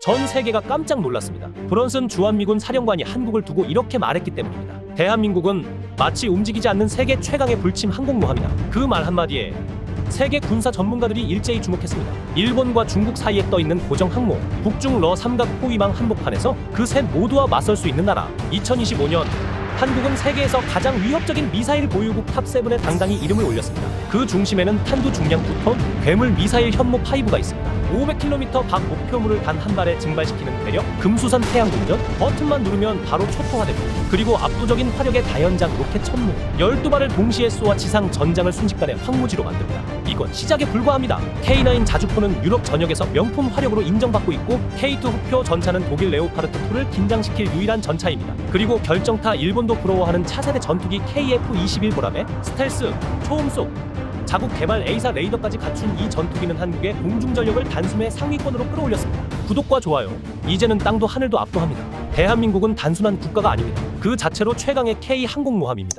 전 세계가 깜짝 놀랐습니다. 브런슨 주한미군 사령관이 한국을 두고 이렇게 말했기 때문입니다. 대한민국은 마치 움직이지 않는 세계 최강의 불침 항공모함이다. 그 말 한마디에 세계 군사 전문가들이 일제히 주목했습니다. 일본과 중국 사이에 떠 있는 고정 항모, 북중 러 삼각 포위망 한복판에서 그 셋 모두와 맞설 수 있는 나라. 2025년 한국은 세계에서 가장 위협적인 미사일 보유국 탑7에 당당히 이름을 올렸습니다. 그 중심에는 탄두 중량 2톤 괴물 미사일 현모 5가 있습니다. 500km 밖 목표물을 단 한 발에 증발시키는 대력, 금수산 태양궁전, 버튼만 누르면 바로 초토화됩니다. 그리고 압도적인 화력의 다연장 로켓 천무, 12발을 동시에 쏘아 지상 전장을 순식간에 황무지로 만듭니다. 이건 시작에 불과합니다. K9 자주포는 유럽 전역에서 명품 화력으로 인정받고 있고 K2 흑표 전차는 독일 레오파르트 2를 긴장시킬 유일한 전차입니다. 그리고 결정타 일본 도 부러워하는 차세대 전투기 KF-21 보람에 스텔스, 초음속, 자국 개발 A사 레이더까지 갖춘 이 전투기는 한국의 공중 전력을 단숨에 상위권으로 끌어올렸습니다. 구독과 좋아요. 이제는 땅도 하늘도 압도합니다. 대한민국은 단순한 국가가 아닙니다. 그 자체로 최강의 K 항공모함입니다.